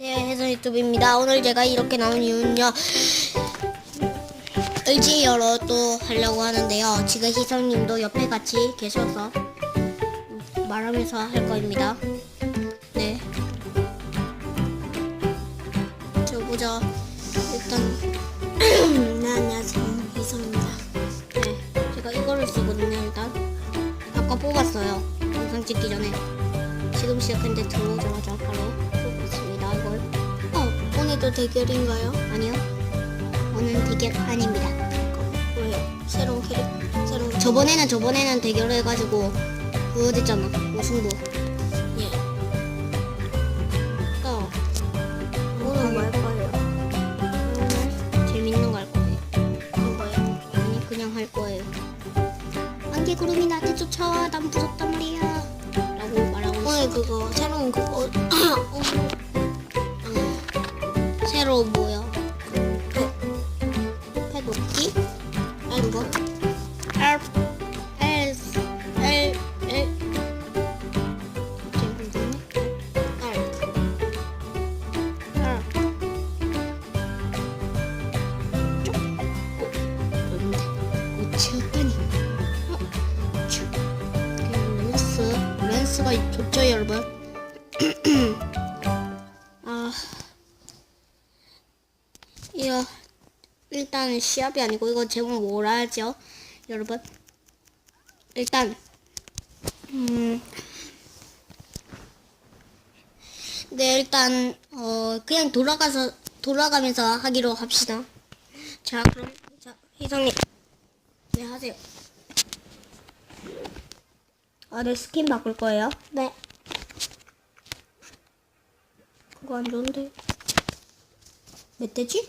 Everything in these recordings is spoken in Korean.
네, 해서 유튜브입니다. 오늘 제가 이렇게 나온 이유는요. 을지 열어 또 하려고 하는데요. 지금 희성님도 옆에 같이 계셔서 말하면서 할 거입니다. 네. 저 보자. 일단 네, 안녕하세요. 희성입니다. 네, 제가 이거를 쓰거든요. 일단 아까 뽑았어요. 영상 찍기 전에. 지금 시작했는데 들어오자마자 바로 오늘도 대결인가요? 아니요. 오늘 대결 아닙니다. 왜요? 새로운 캐릭, 새로운. 저번에는 저번에는 대결해가지고 그거 됐잖아. 우승부. 예. 어. 오늘 뭐 할 거예요? 오늘 재밌는 거 할 거예요. 거예요? 아니 그냥 할 거예요. 안개 구름이 나한테 쫓아와. 난 무섭단 말이야. 라고 말하고 오늘 그거 새로운 그거 좋죠, 여러분? 아, 이거 일단 시합이 아니고 이거 제목 뭐라 하죠, 여러분? 일단 음, 네 일단 어 그냥 돌아가서 돌아가면서 하기로 합시다. 자, 그럼 자 희성님, 네 하세요. 아, 네 스킨 바꿀 거예요. 네. 그거 안 좋은데. 멧돼지?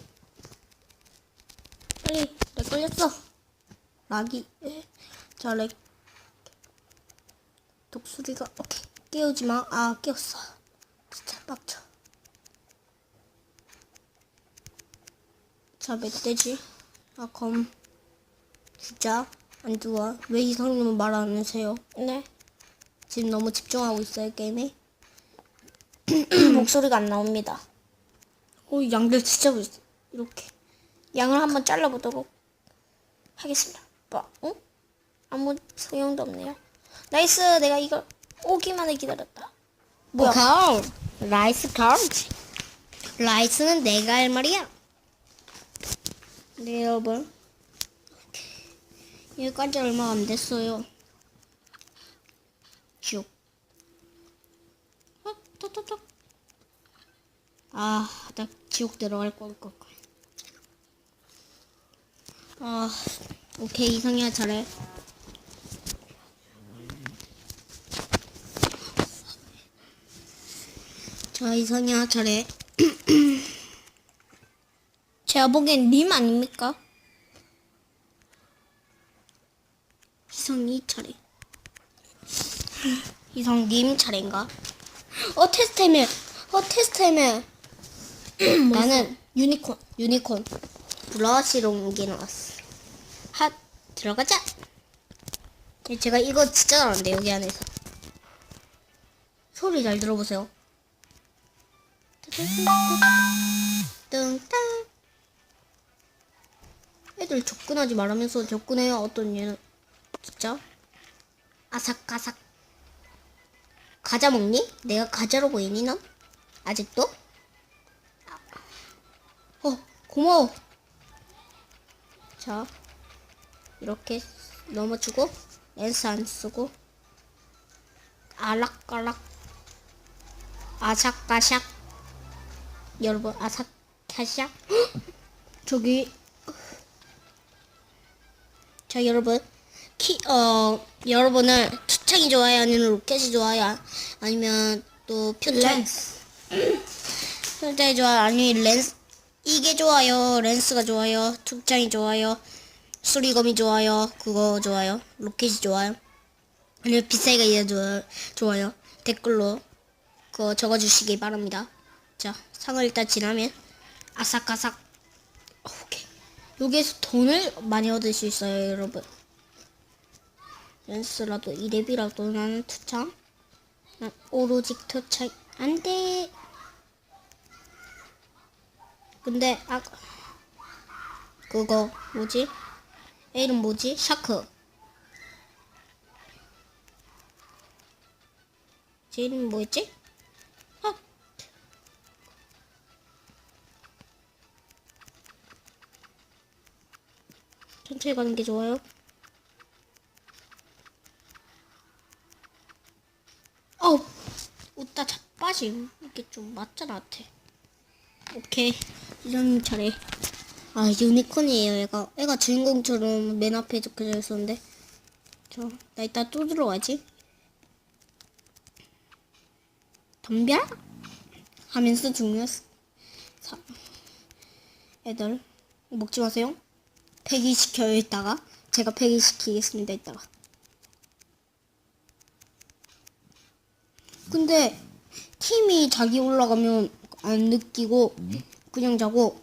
빨리, 렉 걸렸어. 락이, 예. 자, 렉. 독수리가, 오케이. 깨우지 마. 아, 깨웠어. 진짜 빡쳐. 자, 멧돼지. 아, 검. 진짜 안 좋아. 왜 이성님은 말 안 하세요? 네. 지금 너무 집중하고 있어요, 게임에. 목소리가 안 나옵니다. 오, 양들 진짜 멋있어. 이렇게. 양을 한번 잘라보도록 하겠습니다. 뭐, 응? 아무 소용도 없네요. 나이스, 내가 이걸 오기만을 기다렸다. 뭐야? 가을. 라이스 가을. 라이스는 내가 할 말이야. 네, 여러분. 여기까지 얼마 안 됐어요. 쭉. 어, 톡톡톡. 아, 나 지옥 들어갈 걸 걸. 아, 오케이 이상이야 잘해. 자 이상이야 잘해. 제가 보기엔 님 아닙니까? 희성이 차례. 희성님 차례인가? 어 테스트해면 어 테스트해면 나는 유니콘 유니콘 브러쉬로 게 나왔어. 핫 들어가자. 네, 제가 이거 진짜 잘하는데 여기 안에서 소리 잘 들어보세요. 뚱땅 애들 접근하지 말하면서 접근해요. 어떤 얘는 진짜 아삭아삭 과자 먹니? 내가 과자로 보이니 넌? 아직도? 어 고마워 자 이렇게 넘어주고 렌스 안 쓰고 알락알락 아삭아삭 여러분 아삭아삭 저기 자 여러분 키, 어, 여러분은 투창이 좋아요? 아니면 로켓이 좋아요? 아니면 또 표창? 표창이 좋아요? 아니면 렌스? 이게 좋아요? 렌스가 좋아요? 투창이 좋아요? 수리검이 좋아요? 그거 좋아요? 로켓이 좋아요? 아니면 비싸이가 좋아- 좋아요? 댓글로 그거 적어주시기 바랍니다. 자, 상을 일단 지나면 아삭아삭. 오케이. 여기에서 돈을 많이 얻을 수 있어요, 여러분. 렌스라도 이랩이라도 나는 투창 난 오로지 투창 안 돼 근데 아 그거 뭐지? 얘 이름 뭐지? 샤크. 제 이름 뭐였지? 아. 천천히 가는 게 좋아요. 어, 웃다 자 빠짐. 이게 좀 맞잖아, 나한테. 오케이, 이런 차례. 아, 유니콘이에요, 얘가. 얘가 주인공처럼 맨 앞에 적혀져 있었는데. 저, 나 이따 또 들어가지. 덤벼? 하면서 중요했어. 사, 애들, 먹지 마세요. 폐기시켜요, 이따가. 제가 폐기시키겠습니다, 이따가. 근데 팀이 자기 올라가면 안 느끼고 그냥 자고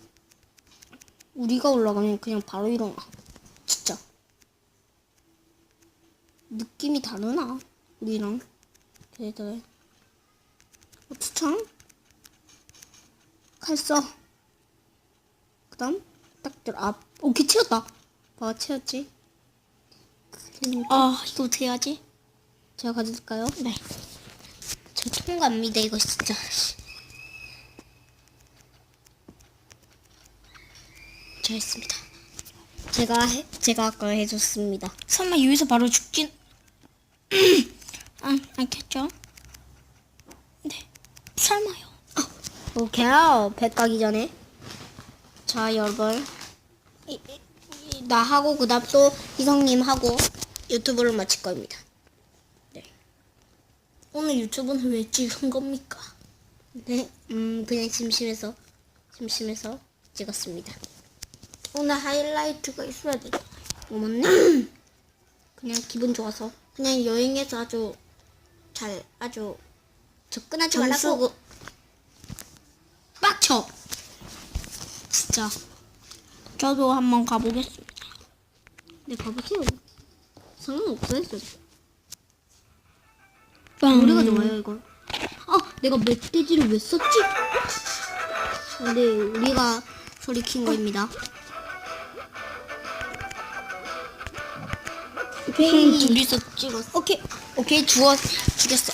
우리가 올라가면 그냥 바로 일어나. 진짜. 느낌이 다르나? 우리랑 걔들. 어, 추천? 칼 써. 그 다음 딱 들어. 아, 오케이 채웠다. 봐, 채웠지? 아, 이거 어떻게 하지? 제가 가져올까요? 네. 저 통과입니다 이거 진짜. 잘했습니다. 제가 해, 제가 아까 해줬습니다. 설마 여기서 바로 죽진 안, 않겠죠? 네. 설마요. 오케이 배 까기 전에. 자 여러분. 이- 이- 이- 나 하고 그 다음 또 희성님 하고 유튜브를 마칠 겁니다 오늘 유튜브는 왜 찍은 겁니까? 네, 음 그냥 심심해서 심심해서 찍었습니다. 오늘 하이라이트가 있어야 되잖아. 어 맞네 그냥 기분 좋아서. 그냥 여행에서 아주 잘, 아주 접근하지 말라고 빡쳐! 진짜. 저도 한번 가보겠습니다. 네 가보세요. 상관없어요 저 음. 노래가 좋아요 이걸. 아 내가 멧돼지를 왜 썼지? 근데 우리가 소리 킨 거입니다. 음, 둘이서 찍었어. 오케이. 오케이 죽어 죽였어.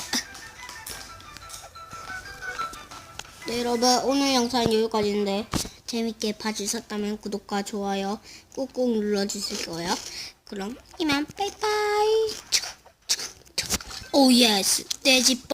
네 여러분 오늘 영상은 여기까지인데 재밌게 봐주셨다면 구독과 좋아요 꾹꾹 눌러주실 거예요. 그럼 이만 빠이빠이 오 예스 돼지빠